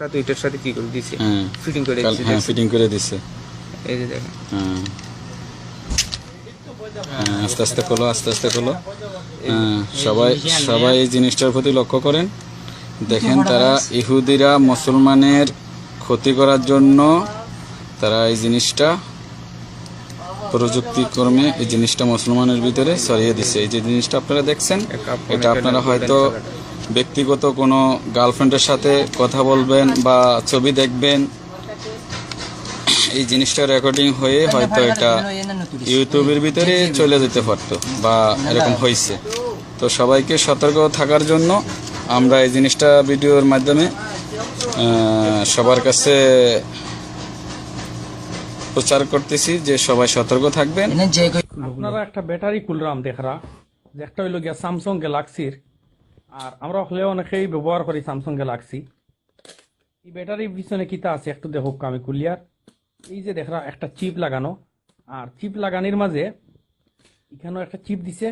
সাথে ওইটার সাথে কি করে দিছে? ফিটিং করে দিছে হ্যাঁ ফিটিং করে দিছে। এই যে দেখেন হ্যাঁ আস্তে আস্তে খোলো আস্তে আস্তে খোলো। হ্যাঁ, সবাই সবাই এই জিনিসটার প্রতি লক্ষ্য করেন। দেখেন তারা ইহুদিরা মুসলমানের ক্ষতি করার জন্য তারা এই জিনিসটা প্রযুক্তিক্রমে এই জিনিসটা মুসলমানের ভিতরে ছড়িয়ে দিছে। এই যে জিনিসটা আপনারা দেখছেন এটা আপনারা হয়তো ব্যক্তিগত কোনো গার্লফ্রেন্ডের সাথে কথা বলবেন বা ছবি দেখবেন এই জিনিসটা রেকর্ডিং হয়ে হয়তো এটা ইউটিউবের ভিতরে চলে যেতে পারতো বা এরকম হয়েছে। তো সবাইকে সতর্ক থাকার জন্য আমরা এই জিনিসটা ভিডিওর মাধ্যমে আহ, সবার কাছে প্রচার করতেছি যে সবাই সতর্ক থাকবেন। আপনারা একটা ব্যাটারি কুলরাম দেখরা যে একটা হইল গিয়া স্যামসং গ্যালাক্সির আর আমরা হলে অনেকেই ব্যবহার করি স্যামসং গ্যালাক্সি এই ব্যাটারির পিছনে কিতা আছে একটু দেখো, আমি কুলিয়ার এই যে দেখরা, একটা চিপ লাগানো। আর চিপ লাগানির মাঝে এখানেও একটা চিপ দিছে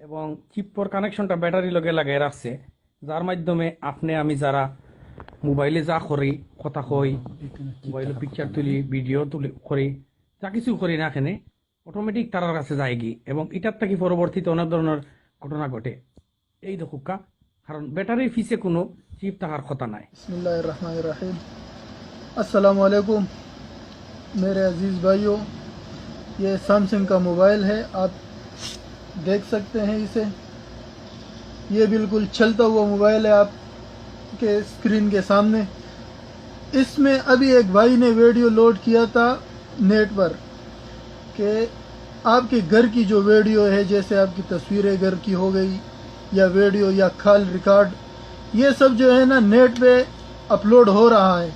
এবং চিপ চিপর কানেকশনটা ব্যাটারি লগে লাগাই রাখছে। যার মাধ্যমে আপনি, আমি যারা মোবাইলে যা করি, কথা কই মোবাইলে পিকচার তুলি ভিডিও তুলি, করি, যা কিছু করি না এখানে অটোমেটিক তারার কাছে যায় গি এবং এটার থেকে পরবর্তীতে অনেক ধরনের ঘটনা ঘটে। এই দেখুকা কারণ ব্যাটারির ফিসে কোনো চিপ থাকার কথা নাই। السلام علیکم میرے عزیز بھائیو یہ سیمسنگ کا موبائل ہے، آپ دیکھ سکتے ہیں اسے۔ یہ بالکل چلتا ہوا موبائل ہے آپ کے اسکرین کے سامنے۔ اس میں ابھی ایک بھائی نے ویڈیو لوڈ کیا تھا نیٹ پر کہ آپ کے گھر کی جو ویڈیو ہے، جیسے آپ کی تصویریں گھر کی ہو گئی یا ویڈیو یا کھال ریکارڈ یہ سب جو ہے نا نیٹ پہ اپلوڈ ہو رہا ہے۔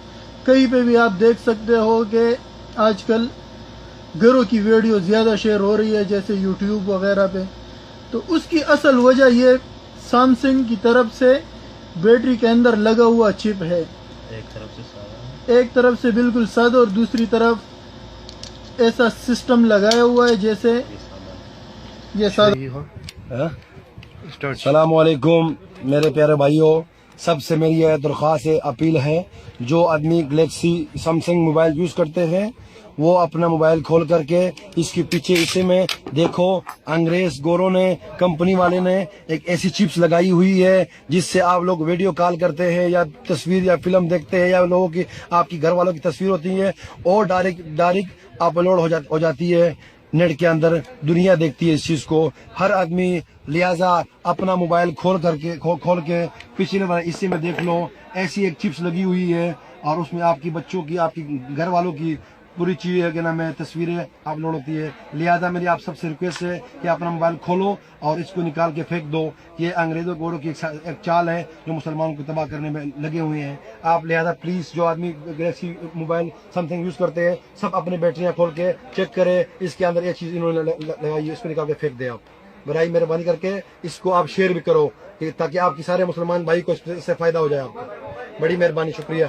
کہیں پہ بھی آپ دیکھ سکتے ہو کہ آج کل گھروں کی ویڈیو زیادہ شیئر ہو رہی ہے جیسے یوٹیوب وغیرہ پہ۔ تو اس کی اصل وجہ یہ سامسنگ کی طرف سے بیٹری کے اندر لگا ہوا چپ ہے۔ ایک طرف سے ایک طرف سے بالکل سادہ اور دوسری طرف ایسا سسٹم لگایا ہوا ہے جیسے یہ سادہ۔ السلام علیکم میرے پیارے بھائیوں سب سے میری یہ درخواست اپیل ہے، جو آدمی گلیکسی سمسنگ موبائل یوز کرتے ہیں، وہ اپنا موبائل کھول کر کے اس کے پیچھے اسے میں دیکھو، انگریز گورو نے، کمپنی والے نے ایک ایسی چپس لگائی ہوئی ہے، جس سے آپ لوگ ویڈیو کال کرتے ہیں یا تصویر یا فلم دیکھتے ہیں یا لوگوں کی، آپ کی گھر والوں کی تصویر ہوتی ہے اور ڈائریکٹ ڈائریکٹ اپلوڈ ہو جاتی ہے۔ نیٹ کے اندر دنیا دیکھتی ہے اس چیز کو۔ ہر آدمی لہذا اپنا موبائل کھول کر کے کھول کے پچھلے اسی میں دیکھ لو ایسی ایک چپس لگی ہوئی ہے اور اس میں آپ کی بچوں کی آپ کی گھر والوں کی پوری چیز ہے کہ نام ہے تصویریں آپ لوڈ ہوتی ہے لہذا میری آپ سب سے ریکویسٹ ہے کہ اپنا موبائل کھولو اور اس کو نکال کے پھینک دو۔ یہ انگریزوں گوڑوں کی ایک چال ہے جو مسلمانوں کو تباہ کرنے میں لگے ہوئے ہیں۔ آپ لہذا پلیز جو آدمی Galaxy mobile something use کرتے ہیں، سب اپنی بیٹریاں کھول کے چیک کرے اس کے اندر ایک چیز انہوں نے لگائی ہے، اس کو نکال کے پھینک دے آپ۔ برائی مہربانی کر کے اس کو آپ شیئر بھی کرو تاکہ آپ کے سارے مسلمان بھائی کو اس سے فائدہ ہو جائے آپ کو۔ بڑی مہربانی، شکریہ۔